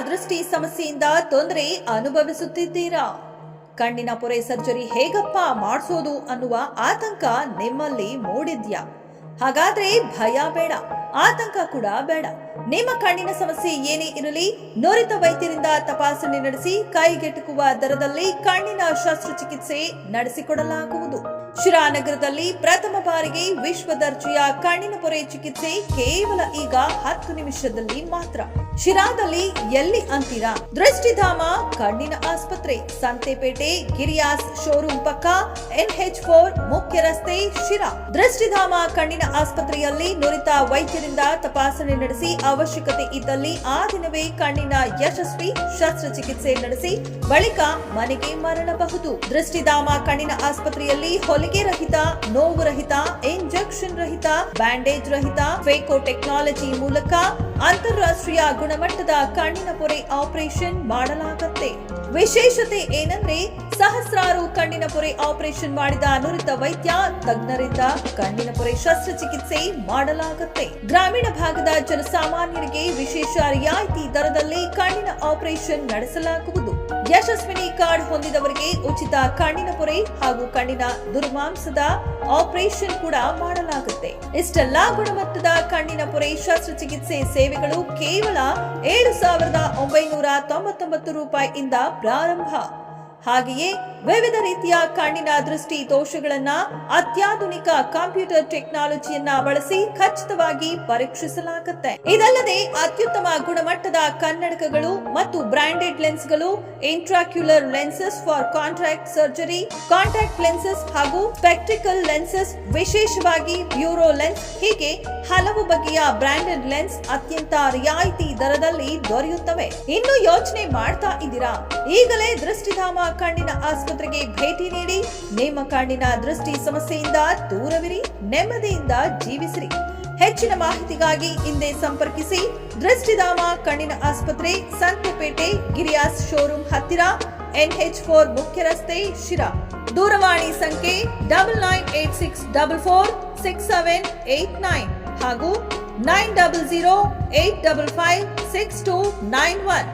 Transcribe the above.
ದೃಷ್ಟಿ ಸಮಸ್ಯೆಯಿಂದ ತೊಂದರೆ ಅನುಭವಿಸುತ್ತಿದ್ದೀರಾ? ಕಣ್ಣಿನ ಪೊರೆ ಸರ್ಜರಿ ಹೇಗಪ್ಪ ಮಾಡಿಸೋದು ಅನ್ನುವ ಆತಂಕ ನಿಮ್ಮಲ್ಲಿ ಮೂಡಿದ್ಯಾ? ಹಾಗಾದ್ರೆ ಭಯ ಬೇಡ, ಆತಂಕ ಕೂಡ ಬೇಡ. ನಿಮ್ಮ ಕಣ್ಣಿನ ಸಮಸ್ಯೆ ಏನೇ ಇರಲಿ, ನುರಿತ ವೈದ್ಯರಿಂದ ತಪಾಸಣೆ ನಡೆಸಿ ಕೈಗೆಟುಕುವ ದರದಲ್ಲಿ ಕಣ್ಣಿನ ಶಸ್ತ್ರಚಿಕಿತ್ಸೆ ನಡೆಸಿಕೊಡಲಾಗುವುದು. ಶಿರಾನಗರದಲ್ಲಿ ಪ್ರಥಮ ಬಾರಿಗೆ ವಿಶ್ವ ದರ್ಜೆಯ ಕಣ್ಣಿನ ಪೊರೆ ಚಿಕಿತ್ಸೆ ಕೇವಲ ಈಗ ಹತ್ತು ನಿಮಿಷದಲ್ಲಿ ಮಾತ್ರ. ಶಿರಾದಲ್ಲಿ ಎಲ್ಲಿ ಅಂತೀರಾ? ದೃಷ್ಟಿಧಾಮ, ಕಣ್ಣಿನ ಆಸ್ಪತ್ರೆ, ಸಂತೆಪೇಟೆ, ಗಿರಿಯಾಸ್ ಶೋರೂಮ್ ಪಕ್ಕ, ಎನ್ಎಚ್ ಫೋರ್ ಮುಖ್ಯ ರಸ್ತೆ ಶಿರಾ. ದೃಷ್ಟಿಧಾಮ, ಕಣ್ಣಿನ ಆಸ್ಪತ್ರೆಯಲ್ಲಿ ನುರಿತ ವೈದ್ಯರಿಂದ ತಪಾಸಣೆ ನಡೆಸಿ ಅವಶ್ಯಕತೆ ಇದ್ದಲ್ಲಿ ಆ ದಿನವೇ ಕಣ್ಣಿನ ಯಶಸ್ವಿ ಶಸ್ತ್ರಚಿಕಿತ್ಸೆ ನಡೆಸಿ, ಬಳಿಕ ಮನೆಗೆ ಮರಳಬಹುದು. ದೃಷ್ಟಿಧಾಮ, ಕಣ್ಣಿನ ಆಸ್ಪತ್ರೆಯಲ್ಲಿ ಹೊಲಿಗೆ ರಹಿತ ನೋವು ರಹಿತ ಇಂಜೆಕ್ಷನ್ ರಹಿತ ಬ್ಯಾಂಡೇಜ್ ರಹಿತ ಫೇಕೋ ಟೆಕ್ನಾಲಜಿ ಮೂಲಕ ಅಂತಾರಾಷ್ಟ್ರೀಯ ಗುಣಮಟ್ಟದ ಕಣ್ಣಿನ ಪೊರೆ ಆಪರೇಷನ್ ಮಾಡಲಾಗುತ್ತೆ. ವಿಶೇಷತೆ ಏನಂದ್ರೆ ಸಹಸ್ರಾರು ಕಣ್ಣಿನ ಪೊರೆ ಆಪರೇಷನ್ ಮಾಡಿದ ನುರಿತ ವೈದ್ಯ ತಜ್ಞರಿಂದ ಕಣ್ಣಿನ ಪೊರೆ ಶಸ್ತ್ರಚಿಕಿತ್ಸೆ ಮಾಡಲಾಗುತ್ತೆ. ಗ್ರಾಮೀಣ ಭಾಗದ ಜನಸಾಮಾನ್ಯರಿಗೆ ವಿಶೇಷ ರಿಯಾಯಿತಿ ದರದಲ್ಲಿ ಕಣ್ಣಿನ ಆಪರೇಷನ್ ನಡೆಸಲಾಗುವುದು. ಯಶಸ್ವಿನಿ ಕಾರ್ಡ್ ಹೊಂದಿದವರಿಗೆ ಉಚಿತ ಕಣ್ಣಿನ ಪೊರೆ ಹಾಗೂ ಕಣ್ಣಿನ ದುರ್ಮಾಂಸದ ಆಪರೇಷನ್ ಕೂಡ ಮಾಡಲಾಗುತ್ತೆ. ಇಷ್ಟೆಲ್ಲಾ ಗುಣಮಟ್ಟದ ಕಣ್ಣಿನ ಪೊರೆ ಶಸ್ತ್ರಚಿಕಿತ್ಸೆ ಸೇವೆಗಳು ಕೇವಲ ಏಳು ಸಾವಿರದ ಒಂಬೈನೂರ ತೊಂಬತ್ತೊಂಬತ್ತು ರೂಪಾಯಿಯಿಂದ ಪ್ರಾರಂಭ. ಹಾಗೆಯೇ ವಿವಿಧ ರೀತಿಯ ಕಣ್ಣಿನ ದೃಷ್ಟಿ ದೋಷಗಳನ್ನ ಅತ್ಯಾಧುನಿಕ ಕಂಪ್ಯೂಟರ್ ಟೆಕ್ನಾಲಜಿಯನ್ನ ಬಳಸಿ ಖಚಿತವಾಗಿ ಪರೀಕ್ಷಿಸಲಾಗುತ್ತೆ. ಇದಲ್ಲದೆ ಅತ್ಯುತ್ತಮ ಗುಣಮಟ್ಟದ ಕನ್ನಡಕಗಳು ಮತ್ತು branded ಲೆನ್ಸ್ಗಳು, intraocular lenses for contract surgery, contract lenses ಹಾಗೂ ಸ್ಪೆಕ್ಟಿಕಲ್ ಲೆನ್ಸಸ್, ವಿಶೇಷವಾಗಿ ಬ್ಯೂರೋ ಲೆನ್ಸ್, ಹೀಗೆ ಹಲವು ಬಗೆಯ ಬ್ರಾಂಡೆಡ್ ಲೆನ್ಸ್ ಅತ್ಯಂತ ರಿಯಾಯಿತಿ ದರದಲ್ಲಿ ದೊರೆಯುತ್ತವೆ. ಇನ್ನು ಯೋಚನೆ ಮಾಡ್ತಾ ಇದ್ದೀರಾ? ಈಗಲೇ ದೃಷ್ಟಿಧಾಮ ಕಣ್ಣಿನ ಆಸ್ಪತ್ರೆಗೆ ಭೇಟಿ ನೀಡಿ ನಿಮ್ಮ ಕಣ್ಣಿನ ದೃಷ್ಟಿ ಸಮಸ್ಯೆಯಿಂದ ದೂರವಿರಿ, ನೆಮ್ಮದಿಯಿಂದ ಜೀವಿಸಿರಿ. ಹೆಚ್ಚಿನ ಮಾಹಿತಿಗಾಗಿ ಹಿಂದೆ ಸಂಪರ್ಕಿಸಿ ದೃಷ್ಟಿಧಾಮ ಕಣ್ಣಿನ ಆಸ್ಪತ್ರೆ, ಸಂತೆಪೇಟೆ, ಗಿರಿಯಾಸ್ ಶೋರೂಮ್ ಹತ್ತಿರ, ಎನ್ಎಚ್ ಫೋರ್ ಮುಖ್ಯ ರಸ್ತೆ ಶಿರಾ. ದೂರವಾಣಿ ಸಂಖ್ಯೆ double nine eight six double four six seven eight nine ಹಾಗೂ nine double zero eight double five six two nine one.